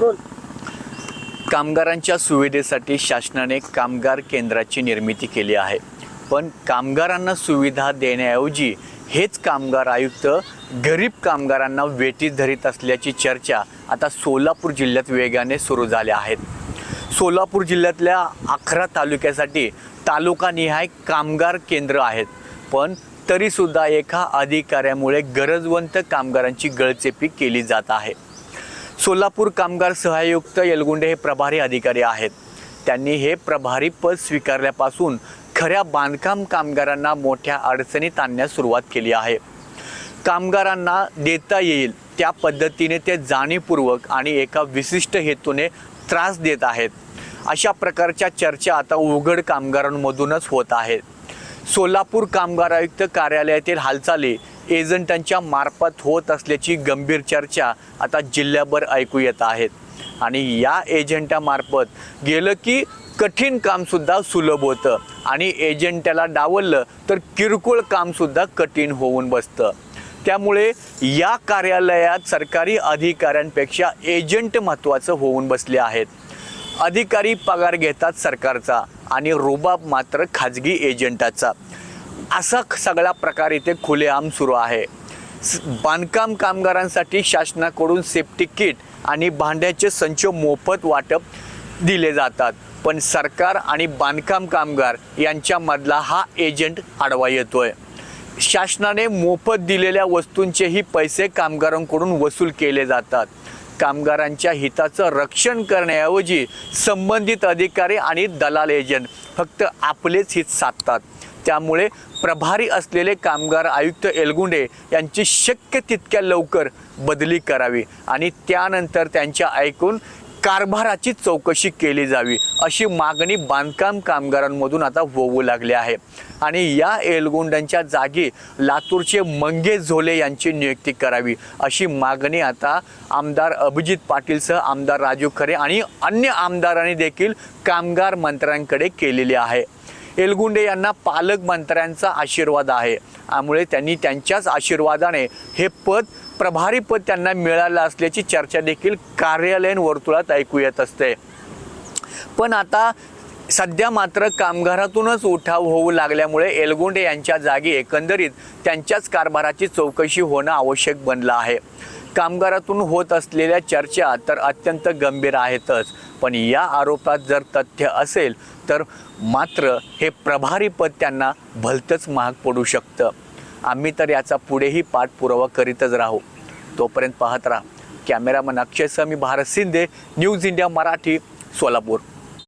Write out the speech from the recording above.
Role कामगारांच्या सुविधेसाठी शासनाने कामगार केंद्राची निर्मिती केली आहे. पण कामगारांना सुविधा देण्याऐवजी हेच कामगार आयुक्त गरीब कामगारांना वेटीत धरीत असल्याची चर्चा आता सोलापूर जिल्ह्यात वेगाने सुरू झाल्या आहेत. सोलापूर जिल्ह्यातल्या अकरा तालुक्यासाठी तालुकानिहाय कामगार केंद्र आहेत. पण तरीसुद्धा एका अधिकाऱ्यामुळे गरजवंत कामगारांची गळचेपी केली जात आहे. सोलापूर कामगार सहायुक्त येलगुंडे हे प्रभारी अधिकारी आहेत. त्यांनी हे प्रभारी पद स्वीकारल्यापासून खऱ्या बांधकाम कामगारांना मोठ्या अडचणीत आणण्यास सुरुवात केली आहे. कामगारांना देता येईल त्या पद्धतीने ते जाणीवपूर्वक आणि एका विशिष्ट हेतूने त्रास देत आहेत. अशा प्रकारच्या चर्चा आता उघड कामगारांमधूनच होत आहेत. सोलापूर कामगार आयुक्त कार्यालयातील हालचाली एजंटांच्या मार्फत होत असल्याची गंभीर चर्चा आता जिल्ह्याभर ऐकू येत आहेत. आणि या एजंटामार्फत गेलं की कठीण कामसुद्धा सुलभ होतं. आणि एजंटाला डावललं तर किरकोळ कामसुद्धा कठीण होऊन बसतं. त्यामुळे या कार्यालयात सरकारी अधिकाऱ्यांपेक्षा एजंट महत्त्वाचं होऊन बसले आहेत. अधिकारी पगार घेतात सरकारचा आणि रुबाब मात्र खाजगी एजंटाचा. असा सगळा प्रकार इथे खुलेआम सुरू आहे. बांधकाम कामगारांसाठी शासनाकडून सेफ्टी किट आणि भांड्याचे संच मोफत वाटप दिले जातात. पण सरकार आणि बांधकाम कामगार यांच्यामधला हा एजंट आडवा येतोय. शासनाने मोफत दिलेल्या वस्तूंचेही पैसे कामगारांकडून वसूल केले जातात. कामगारांच्या हिताचं रक्षण करण्याऐवजी संबंधित अधिकारी आणि दलाल एजंट फक्त आपलेच हित साधतात. त्यामुळे प्रभारी असलेले कामगार आयुक्त एलगुंडे यांची शक्य तितक्या लवकर बदली करावी आणि त्यानंतर त्यांच्या ऐकून कारभाराची चौकशी केली जावी अशी मागणी बांधकाम कामगारांमधून आता होऊ लागली आहे. आणि या एलगुंडांच्या जागी लातूरचे मंगे झोले यांची नियुक्ती करावी अशी मागणी आता आमदार अभिजित पाटीलसह आमदार राजू खरे आणि अन्य आमदारांनी देखील कामगार मंत्र्यांकडे केलेली आहे. एलगुंडे यांना पालकमंत्र्यांचा आशीर्वाद आहे. त्यामुळे त्यांनी त्यांच्याच आशीर्वादाने हे पद प्रभारी पद त्यांना मिळालं असल्याची चर्चा देखील कार्यालयीन वर्तुळात ऐकू येत असते. पण आता सध्या मात्र कामगारातूनच उठाव होऊ लागल्यामुळे एलगुंडे यांच्या जागी एकंदरीत त्यांच्याच कारभाराची चौकशी होणं आवश्यक बनलं आहे. कामगारातून होत असलेल्या चर्चा तर अत्यंत गंभीर आहेतच. पण या आरोपात जर तथ्य असेल तर मात्र हे प्रभारी पद त्यांना भलतंच महाग पडू शकतं. आम्ही तर याचा पुढेही पाठपुरावा करीतच राहू. तोपर्यंत पाहत राहा. कॅमेरामन अक्षयसह मी भारत शिंदे न्यूज इंडिया मराठी सोलापूर.